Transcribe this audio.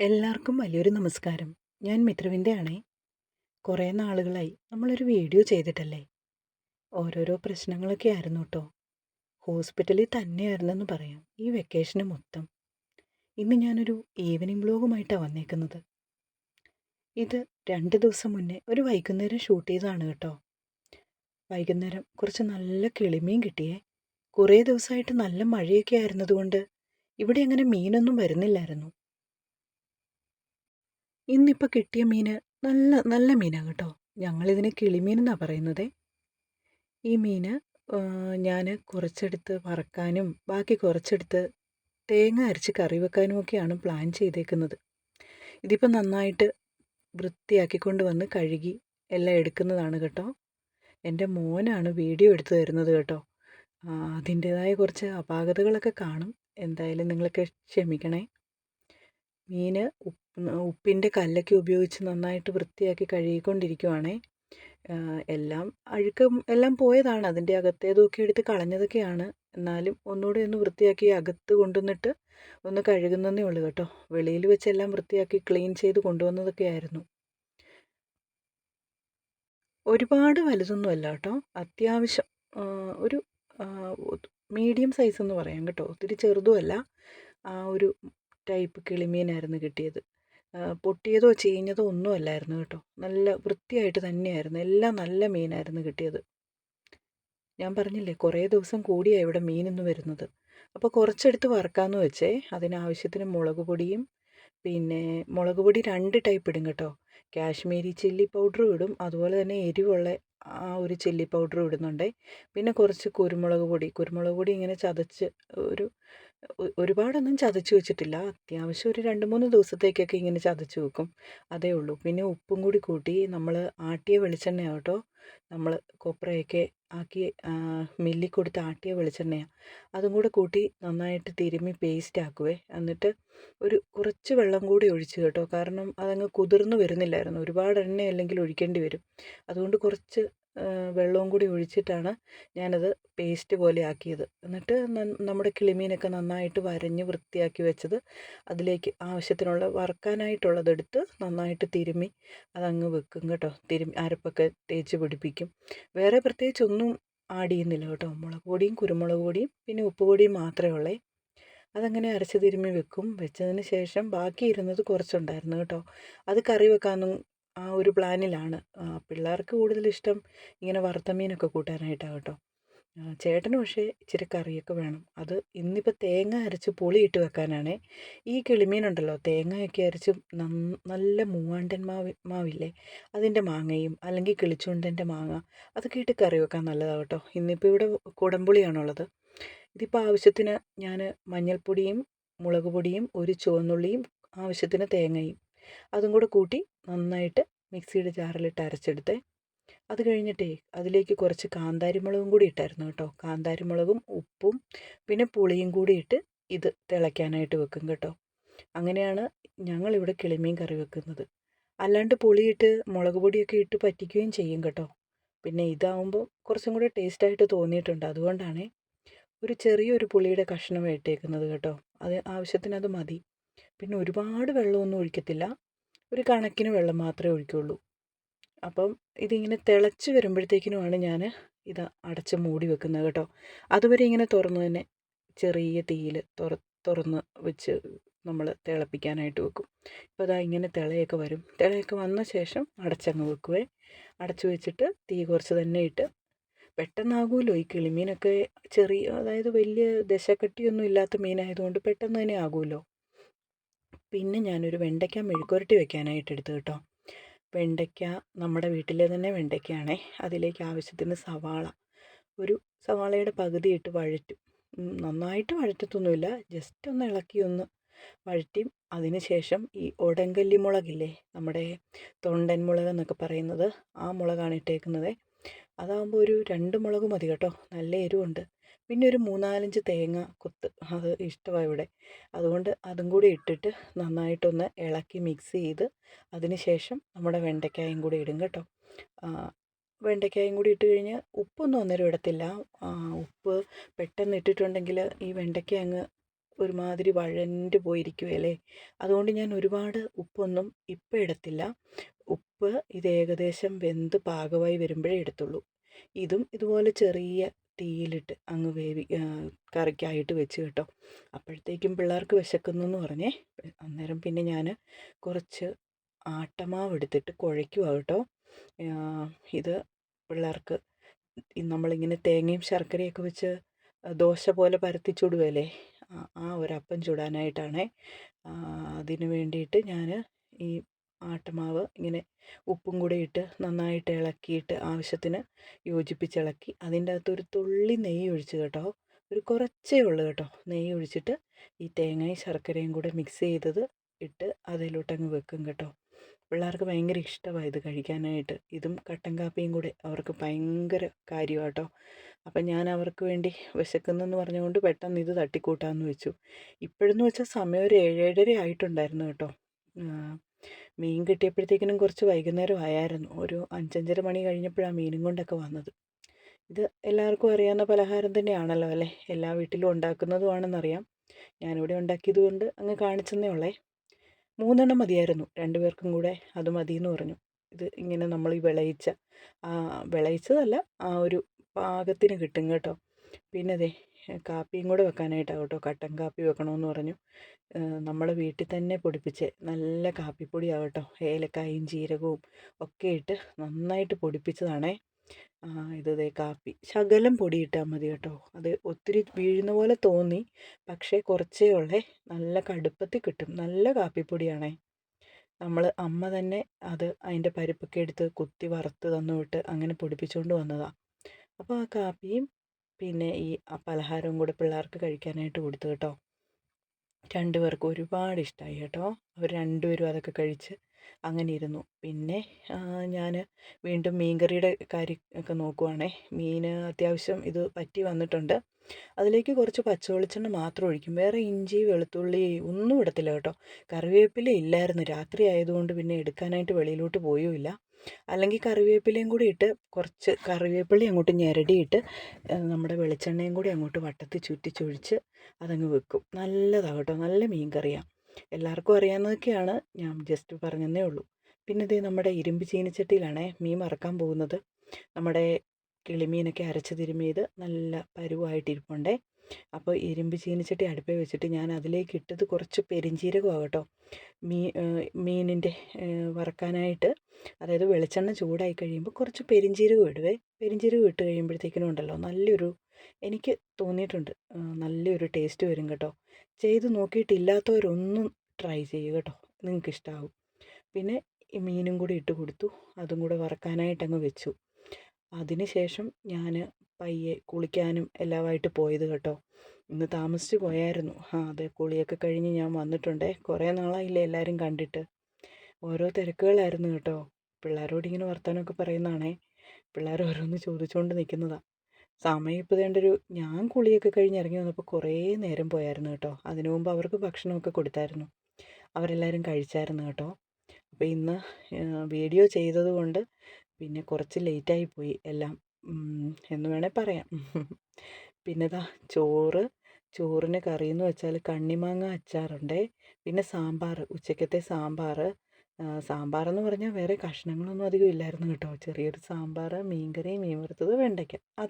എല്ലാവർക്കും വലിയൊരു നമസ്കാരം. ഞാൻ മിത്രവിന്റെ ആണേ കുറേ നാളുകളായി നമ്മളൊരു വീഡിയോ ചെയ്തിട്ടല്ലേ? ഓരോരോ പ്രശ്നങ്ങളൊക്കെ ആയിരുന്നു കേട്ടോ ഹോസ്പിറ്റലിൽ തന്നെയായിരുന്നെന്ന് പറയാം ഈ വെക്കേഷന് മൊത്തം. ഇന്ന് ഞാനൊരു ഈവനിങ് ബ്ലോഗുമായിട്ടാണ് വന്നേക്കുന്നത്. ഇത് രണ്ട് ദിവസം മുന്നേ ഒരു വൈകുന്നേരം ഷൂട്ട് ചെയ്തതാണ് കേട്ടോ. വൈകുന്നേരം കുറച്ച് നല്ല കിളിമീൻ കിട്ടിയേ. കുറേ ദിവസമായിട്ട് നല്ല മഴയൊക്കെ ആയിരുന്നതുകൊണ്ട് ഇവിടെ അങ്ങനെ മീനൊന്നും വരുന്നില്ലായിരുന്നു. ഇന്നിപ്പോൾ കിട്ടിയ മീൻ നല്ല നല്ല മീനാണ് കേട്ടോ. ഞങ്ങളിതിന് കിളിമീൻ എന്നാണ് പറയുന്നത്. ഈ മീൻ ഞാൻ കുറച്ചെടുത്ത് വറക്കാനും ബാക്കി കുറച്ചെടുത്ത് തേങ്ങ അരച്ച് കറി വെക്കാനും ഒക്കെയാണ് പ്ലാൻ ചെയ്തേക്കുന്നത്. ഇതിപ്പോൾ നന്നായിട്ട് വൃത്തിയാക്കിക്കൊണ്ട് വന്ന് കഴുകി എല്ലാം എടുക്കുന്നതാണ് കേട്ടോ. എന്റെ മോനാണ് വീഡിയോ എടുത്തു തരുന്നത് കേട്ടോ. അതിന്റേതായ കുറച്ച് അപാകതകളൊക്കെ കാണും. എന്തായാലും നിങ്ങളൊക്കെ ക്ഷമിക്കണേ. മീൻ ഉപ്പിന്റെ കല്ലൊക്കെ ഉപയോഗിച്ച് നന്നായിട്ട് വൃത്തിയാക്കി കഴുകിക്കൊണ്ടിരിക്കുവാണേ. എല്ലാം അഴുക്ക് എല്ലാം പോയതാണ്. അതിന്റെ അകത്തേതൊക്കെ എടുത്ത് കളഞ്ഞതൊക്കെയാണ്. എന്നാലും ഒന്നുകൂടെ ഒന്ന് വൃത്തിയാക്കി അകത്ത് കൊണ്ടുവന്നിട്ട് ഒന്ന് കഴുകുന്നതേ ഉള്ളൂ കേട്ടോ. വെളിയിൽ വെച്ചെല്ലാം വൃത്തിയാക്കി ക്ലീൻ ചെയ്ത് കൊണ്ടുവന്നതൊക്കെ ആയിരുന്നു. ഒരുപാട് വലുതൊന്നും അല്ല കേട്ടോ. അത്യാവശ്യം ഒരു മീഡിയം സൈസ് എന്ന് പറയാം കേട്ടോ. ഒത്തിരി ചെറുതുമല്ല. ആ ഒരു ടൈപ്പ് കിളിമീനായിരുന്നു കിട്ടിയത്. പൊട്ടിയതോ ചീഞ്ഞതോ ഒന്നും അല്ലായിരുന്നു കേട്ടോ. നല്ല വൃത്തിയായിട്ട് തന്നെയായിരുന്നു. എല്ലാം നല്ല മീനായിരുന്നു കിട്ടിയത്. ഞാൻ പറഞ്ഞില്ലേ കുറേ ദിവസം കൂടിയാണ് ഇവിടെ മീനൊന്നും വരുന്നത്. അപ്പോൾ കുറച്ചെടുത്ത് വറക്കാമെന്ന് വെച്ചേ. അതിനാവശ്യത്തിന് മുളക് പൊടിയും പിന്നെ മുളക് പൊടി രണ്ട് ടൈപ്പ് ഇടും കേട്ടോ. കാശ്മീരി ചില്ലി പൗഡറും ഇടും. അതുപോലെ തന്നെ എരിവുള്ള ആ ഒരു ചില്ലി പൗഡറും ഇടുന്നുണ്ട്. പിന്നെ കുറച്ച് കുരുമുളക് പൊടി. കുരുമുളക് പൊടി ഇങ്ങനെ ചതച്ച് ഒരു ഒരുപാടൊന്നും ചതച്ച് വെച്ചിട്ടില്ല. അത്യാവശ്യം ഒരു രണ്ട് മൂന്ന് ദിവസത്തേക്കൊക്കെ ഇങ്ങനെ ചതച്ച് വെക്കും. അതേ ഉള്ളൂ. പിന്നെ ഉപ്പും കൂടി കൂട്ടി നമ്മൾ ആട്ടിയ വെളിച്ചെണ്ണ കേട്ടോ. നമ്മൾ കൊപ്രയൊക്കെ ആക്കി മില്ലിൽ കൊടുത്ത് ആട്ടിയ വെളിച്ചെണ്ണയാണ് അതും കൂടെ കൂട്ടി നന്നായിട്ട് തിരുമ്മി പേസ്റ്റ് ആക്കുവേ. എന്നിട്ട് ഒരു കുറച്ച് വെള്ളം കൂടി ഒഴിച്ച് കേട്ടോ. കാരണം അതങ്ങ് കുതിർന്ന് വരുന്നില്ലായിരുന്നു. ഒരുപാട് എണ്ണ അല്ലെങ്കിൽ ഒഴിക്കേണ്ടി വരും. അതുകൊണ്ട് കുറച്ച് വെള്ളവും കൂടി ഒഴിച്ചിട്ടാണ് ഞാനത് പേസ്റ്റ് പോലെ ആക്കിയത്. എന്നിട്ട് നമ്മുടെ കിളിമീനൊക്കെ നന്നായിട്ട് വരഞ്ഞ് വൃത്തിയാക്കി വെച്ചത് അതിലേക്ക് ആവശ്യത്തിനുള്ള വറുക്കാനായിട്ടുള്ളതെടുത്ത് നന്നായിട്ട് തിരുമ്മി അതങ്ങ് വെക്കും കേട്ടോ. തിരുമ്മി അരപ്പൊക്കെ തേച്ച് പിടിപ്പിക്കും. വേറെ പ്രത്യേകിച്ച് ഒന്നും ആഡ് ചെയ്യുന്നില്ല കേട്ടോ. മുളക് പൊടിയും കുരുമുളക് പൊടിയും പിന്നെ ഉപ്പ് പൊടിയും മാത്രമേ ഉള്ളേ. അതങ്ങനെ അരച്ച് തിരുമ്മി വെക്കും. വെച്ചതിന് ശേഷം ബാക്കി ഇരുന്നത് കുറച്ചുണ്ടായിരുന്നു കേട്ടോ. അത് കറി വെക്കാനൊന്നും ആ ഒരു പ്ലാനിലാണ്. പിള്ളേർക്ക് കൂടുതലിഷ്ടം ഇങ്ങനെ വറുത്ത മീനൊക്കെ കൂട്ടാനായിട്ടാണ് കേട്ടോ ചേട്ടന് പക്ഷേ ഇച്ചിരി കറിയൊക്കെ വേണം. അത് ഇന്നിപ്പോൾ തേങ്ങ അരച്ച് പുളിയിട്ട് വെക്കാനാണേ. ഈ കിളിമീനുണ്ടല്ലോ തേങ്ങയൊക്കെ അരച്ച് നല്ല മൂവാണ്ടൻ മാവ് മാവില്ലേ? അതിന്റെ മാങ്ങയും അല്ലെങ്കിൽ കിളിച്ചുണ്ടന്റെ മാങ്ങ അതൊക്കെ ഇട്ട് കറി വെക്കാൻ നല്ലതാണ് കേട്ടോ. ഇന്നിപ്പോൾ ഇവിടെ കുടംപുളിയാണുള്ളത്. ഇതിപ്പോൾ ആവശ്യത്തിന് ഞാൻ മഞ്ഞൾപ്പൊടിയും മുളക് പൊടിയും ഒരു ചുവന്നുള്ളിയും ആവശ്യത്തിന് തേങ്ങയും അതും കൂടെ കൂട്ടി നന്നായിട്ട് മിക്സിയുടെ ജാറിലിട്ട് അരച്ചെടുത്തേ. അത് കഴിഞ്ഞിട്ടേ അതിലേക്ക് കുറച്ച് കാന്താരിമുളകും കൂടി ഇട്ടായിരുന്നു കേട്ടോ. കാന്താരിമുളകും ഉപ്പും പിന്നെ പുളിയും കൂടി ഇട്ട് ഇത് തിളയ്ക്കാനായിട്ട് വെക്കും കേട്ടോ. അങ്ങനെയാണ് ഞങ്ങളിവിടെ കിളിമീൻ കറി വെക്കുന്നത്. അല്ലാണ്ട് പുളിയിട്ട് മുളക് പൊടിയൊക്കെ ഇട്ട് പറ്റിക്കുകയും ചെയ്യും കേട്ടോ. പിന്നെ ഇതാവുമ്പോൾ കുറച്ചും കൂടി ടേസ്റ്റായിട്ട് തോന്നിയിട്ടുണ്ട്. അതുകൊണ്ടാണ് ഒരു ചെറിയൊരു പുളിയുടെ കഷ്ണം ഇട്ടേക്കുന്നത് കേട്ടോ. അത് ആവശ്യത്തിന് അത് മതി. പിന്നെ ഒരുപാട് വെള്ളമൊന്നും ഒഴിക്കത്തില്ല. ഒരു കണക്കിന് വെള്ളം മാത്രമേ ഒഴിക്കുള്ളൂ. അപ്പം ഇതിങ്ങനെ തിളച്ച് വരുമ്പോഴത്തേക്കിനുമാണ് ഞാൻ ഇത് അടച്ച് മൂടി വെക്കുന്നത് കേട്ടോ. അതുവരെ ഇങ്ങനെ തുറന്ന് തന്നെ ചെറിയ തീയിൽ തുറ തുറന്ന് വെച്ച് നമ്മൾ തിളപ്പിക്കാനായിട്ട് വെക്കും. ഇപ്പോൾ അതാ ഇങ്ങനെ തിളയൊക്കെ വരും. തിളയൊക്കെ വന്ന ശേഷം അടച്ചങ്ങ് വെക്കുവേ. അടച്ചു വെച്ചിട്ട് തീ കുറച്ച് തന്നെ ഇട്ട് പെട്ടെന്നാകുമല്ലോ ഈ കിളിമീനൊക്കെ ചെറിയ അതായത് വലിയ ദശക്കട്ടിയൊന്നും ഇല്ലാത്ത മീനായതുകൊണ്ട് പെട്ടെന്ന് തന്നെ ആകുമല്ലോ. പിന്നെ ഞാനൊരു വെണ്ടയ്ക്ക മെഴുക്കുരട്ടി വെക്കാനായിട്ട് എടുത്തു കേട്ടോ. വെണ്ടയ്ക്ക നമ്മുടെ വീട്ടിലെ തന്നെ വെണ്ടയ്ക്കയാണേ. അതിലേക്ക് ആവശ്യത്തിന് സവാള. ഒരു സവാളയുടെ പകുതി ഇട്ട് വഴറ്റും നന്നായിട്ട് വഴറ്റത്തൊന്നുമില്ല. ജസ്റ്റ് ഒന്ന് ഇളക്കി ഒന്ന് വഴറ്റി അതിന് ശേഷം ഈ ഒടങ്കല്ലി മുളകില്ലേ നമ്മുടെ തൊണ്ടൻ മുളക് എന്നൊക്കെ പറയുന്നത് ആ മുളകാണ് ഇട്ടേക്കുന്നത്. അതാകുമ്പോൾ ഒരു രണ്ട് മുളക് മതി കേട്ടോ. നല്ല എരിവുണ്ട്. പിന്നെ ഒരു മൂന്നാലഞ്ച് തേങ്ങ കൊത്ത്. അത് ഇഷ്ടമാണ് ഇവിടെ. അതുകൊണ്ട് അതും കൂടി ഇട്ടിട്ട് നന്നായിട്ടൊന്ന് ഇളക്കി മിക്സ് ചെയ്ത് അതിന് ശേഷം നമ്മുടെ വെണ്ടയ്ക്കായും കൂടി ഇടും കേട്ടോ. വെണ്ടയ്ക്കായും കൂടി ഇട്ട് കഴിഞ്ഞ് ഉപ്പൊന്നും അന്നേരം ഇടത്തില്ല. ഉപ്പ് പെട്ടെന്ന് ഇട്ടിട്ടുണ്ടെങ്കിൽ ഈ വെണ്ടയ്ക്ക അങ്ങ് ഒരുമാതിരി വഴണ്ട് പോയിരിക്കുകയല്ലേ അതുകൊണ്ട് ഞാൻ ഒരുപാട് ഉപ്പൊന്നും ഇപ്പം ഇടത്തില്ല. ഉപ്പ് ഇത് ഏകദേശം വെന്ത് പാകമായി വരുമ്പോഴേ എടുത്തുള്ളൂ ഇതും ഇതുപോലെ ചെറിയ തീയിലിട്ട് അങ്ങ് വേവി കറിക്കായിട്ട് വെച്ച് കേട്ടോ. അപ്പോഴത്തേക്കും പിള്ളേർക്ക് വിശക്കുന്നു എന്ന് പറഞ്ഞേ. അന്നേരം പിന്നെ ഞാൻ കുറച്ച് ആട്ടമാവ് എടുത്തിട്ട് കുഴയ്ക്കുക കേട്ടോ. ഇത് പിള്ളേർക്ക് നമ്മളിങ്ങനെ തേങ്ങയും ശർക്കരയൊക്കെ വെച്ച് ദോശ പോലെ പരത്തി ചുടുകയല്ലേ ആ ഒരപ്പം ചുടാനായിട്ടാണേ. അതിന് വേണ്ടിയിട്ട് ഞാൻ ഈ ആട്ടമാവ് ഇങ്ങനെ ഉപ്പും കൂടെ ഇട്ട് നന്നായിട്ട് ഇളക്കിയിട്ട് ആവശ്യത്തിന് യോജിപ്പിച്ചിളക്കി അതിന്റെ ഒരു തുള്ളി നെയ്യ് ഒഴിച്ച് കേട്ടോ. ഒരു കുറച്ചേ ഉള്ളൂ കേട്ടോ. നെയ്യ് ഒഴിച്ചിട്ട് ഈ തേങ്ങയും ശർക്കരയും കൂടെ മിക്സ് ചെയ്തത് ഇട്ട് അതിലോട്ടങ്ങ് വെക്കും കേട്ടോ. പിള്ളേർക്ക് ഭയങ്കര ഇഷ്ടമാണ് ഇത് കഴിക്കാനായിട്ട്. ഇതും കട്ടൻ കാപ്പിയും കൂടെ അവർക്ക് ഭയങ്കര കാര്യമാണ് കേട്ടോ. അപ്പം ഞാൻ അവർക്ക് വേണ്ടി വിശക്കുന്നെന്ന് പറഞ്ഞുകൊണ്ട് പെട്ടെന്ന് ഇത് തട്ടിക്കൂട്ടാമെന്ന് വെച്ചു. ഇപ്പോഴെന്ന് വെച്ചാൽ സമയം ഒരു ഏഴേഴര ആയിട്ടുണ്ടായിരുന്നു കേട്ടോ. മീൻ കിട്ടിയപ്പോഴത്തേക്കിനും കുറച്ച് വൈകുന്നേരം ആയായിരുന്നു. ഒരു അഞ്ചഞ്ചര മണി കഴിഞ്ഞപ്പോഴാണ് മീനും കൊണ്ടൊക്കെ വന്നത്. ഇത് എല്ലാവർക്കും അറിയാവുന്ന പലഹാരം തന്നെയാണല്ലോ അല്ലേ? എല്ലാ വീട്ടിലും ഉണ്ടാക്കുന്നതുമാണെന്നറിയാം ഞാനിവിടെ ഉണ്ടാക്കിയത് കൊണ്ട് അങ്ങ് കാണിച്ചെന്നേ ഉള്ളേ. മൂന്നെണ്ണം മതിയായിരുന്നു. രണ്ടുപേർക്കും കൂടെ അത് മതി എന്ന് പറഞ്ഞു. ഇത് ഇങ്ങനെ നമ്മൾ ഈ വിളയിച്ച വിളയിച്ചതല്ല ആ ഒരു പാകത്തിന് കിട്ടും കേട്ടോ. പിന്നെ അതെ കാപ്പിയും കൂടെ വെക്കാനായിട്ടാണ് കേട്ടോ. കട്ടൻ കാപ്പി വെക്കണമെന്ന് പറഞ്ഞു. നമ്മൾ വീട്ടിൽ തന്നെ പൊടിപ്പിച്ച് നല്ല കാപ്പിപ്പൊടിയാണ് കേട്ടോ. ഏലക്കായും ജീരകവും ഒക്കെ ഇട്ട് നന്നായിട്ട് പൊടിപ്പിച്ചതാണേ. ഇത് ദേ കാപ്പി. ശകലം പൊടി ഇട്ടാൽ മതി കേട്ടോ. അത് ഒത്തിരി വീഴുന്ന പോലെ തോന്നി പക്ഷേ കുറച്ചേ ഉള്ളേ നല്ല കടുപ്പത്തിൽ കിട്ടും. നല്ല കാപ്പിപ്പൊടിയാണേ. നമ്മൾ അമ്മ തന്നെ അത് അതിന്റെ പരിപ്പൊക്കെ എടുത്ത് കുത്തി വറുത്ത് തന്നു വിട്ട് അങ്ങനെ പൊടിപ്പിച്ചുകൊണ്ട് വന്നതാണ് അപ്പോൾ ആ കാപ്പിയും പിന്നെ ഈ പലഹാരവും കൂടെ പിള്ളേർക്ക് കഴിക്കാനായിട്ട് കൊടുത്തു കേട്ടോ. രണ്ടുപേർക്കും ഒരുപാട് ഇഷ്ടമായി കേട്ടോ. അവർ രണ്ടുപേരും അതൊക്കെ കഴിച്ച് അങ്ങനെ ഇരുന്നു. പിന്നെ ഞാൻ വീണ്ടും മീൻകറിയുടെ കാര്യം ഒക്കെ നോക്കുവാണേ. മീൻ അത്യാവശ്യം ഇത് പറ്റി വന്നിട്ടുണ്ട്. അതിലേക്ക് കുറച്ച് പച്ചവെളിച്ചെണ്ണ മാത്രം ഒഴിക്കും. വേറെ ഇഞ്ചി വെളുത്തുള്ളി ഒന്നും ഇടത്തില്ല കേട്ടോ. കറിവേപ്പില ഇല്ലായിരുന്നു. രാത്രി ആയതുകൊണ്ട് പിന്നെ എടുക്കാനായിട്ട് വെളിയിലോട്ട് പോയുമില്ല. അല്ലെങ്കിൽ കറിവേപ്പിലയും കൂടി ഇട്ട് കുറച്ച് കറിവേപ്പില അങ്ങോട്ട് ഞെരടിയിട്ട് നമ്മുടെ വെളിച്ചെണ്ണയും കൂടി അങ്ങോട്ട് വട്ടത്തിൽ ചുറ്റിച്ചൊഴിച്ച് അതങ്ങ് വെക്കും. നല്ലതാണ് കേട്ടോ നല്ല മീൻ കറിയാണ് എല്ലാവർക്കും അറിയാവുന്നതൊക്കെയാണ് ഞാൻ ജസ്റ്റ് പറഞ്ഞതേ ഉള്ളൂ. പിന്നെ ഇത് നമ്മുടെ ഇരുമ്പ് ചീനിച്ചട്ടിയിലാണേ മീൻ മറക്കാൻ പോകുന്നത്. നമ്മുടെ കിളിമീനൊക്കെ അരച്ച് തിരുമിയത് നല്ല പരുവായിട്ടിരിപ്പുണ്ടേ. അപ്പോൾ ഇരുമ്പ് ചീനിച്ചട്ടി അടുപ്പേ വെച്ചിട്ട് ഞാൻ അതിലേക്ക് ഇട്ടത് കുറച്ച് പെരിഞ്ചീരകമാണ് കേട്ടോ. മീ മീനിന്റെ വറക്കാനായിട്ട് അതായത് വെളിച്ചെണ്ണ ചൂടായി കഴിയുമ്പോൾ കുറച്ച് പെരിഞ്ചീരകം ഇടുവേ. പെരിഞ്ചീരകം ഇട്ട് കഴിയുമ്പോഴത്തേക്കിനും ഉണ്ടല്ലോ നല്ലൊരു എനിക്ക് തോന്നിയിട്ടുണ്ട് നല്ലൊരു ടേസ്റ്റ് വരും കേട്ടോ. ചെയ്ത് നോക്കിയിട്ടില്ലാത്തവരൊന്നും ട്രൈ ചെയ്യുക കേട്ടോ നിങ്ങൾക്ക് ഇഷ്ടമാവും പിന്നെ ഈ മീനും കൂടി ഇട്ട് കൊടുത്തു അതും കൂടെ വറക്കാനായിട്ട് അങ്ങ് വെച്ചു. അതിന് ശേഷം ഞാൻ പയ്യെ കുളിക്കാനും എല്ലാമായിട്ട് പോയത് കേട്ടോ. ഇന്ന് താമസിച്ച് പോയായിരുന്നു. ആ അതെ കുളിയൊക്കെ കഴിഞ്ഞ് ഞാൻ വന്നിട്ടുണ്ടേ. കുറേ നാളായില്ലേ എല്ലാവരും കണ്ടിട്ട്. ഓരോ തിരക്കുകളായിരുന്നു കേട്ടോ. പിള്ളേരോട് ഇങ്ങനെ വർത്തമാനമൊക്കെ പറയുന്നതാണേ. പിള്ളേർ ഓരോന്ന് ചോദിച്ചുകൊണ്ട് നിൽക്കുന്നതാണ് സമയം ഇപ്പോൾ വേണ്ടൊരു ഞാൻ കുളിയൊക്കെ കഴിഞ്ഞ് ഇറങ്ങി വന്നപ്പോൾ കുറേ നേരം പോയായിരുന്നു കേട്ടോ. അതിനു മുമ്പ് അവർക്ക് ഭക്ഷണമൊക്കെ കൊടുത്തായിരുന്നു. അവരെല്ലാവരും കഴിച്ചായിരുന്നു കേട്ടോ. അപ്പോൾ ഇന്ന് വീഡിയോ ചെയ്തതുകൊണ്ട് പിന്നെ കുറച്ച് ലേറ്റായി പോയി എല്ലാം. എന്ന് വേണേൽ പറയാം. പിന്നെ ഇതാ ചോറ് ചോറിന് കറിയെന്ന് വെച്ചാൽ കണ്ണിമാങ്ങ അച്ചാറുണ്ട്. പിന്നെ സാമ്പാർ ഉച്ചക്കത്തെ സാമ്പാർ സാമ്പാറെന്ന് പറഞ്ഞാൽ വേറെ കഷ്ണങ്ങളൊന്നും അധികം ഇല്ലായിരുന്നു കേട്ടോ. ചെറിയൊരു സാമ്പാർ മീൻകറി മീൻ വറുത്തത് വെണ്ടയ്ക്ക. അത്ര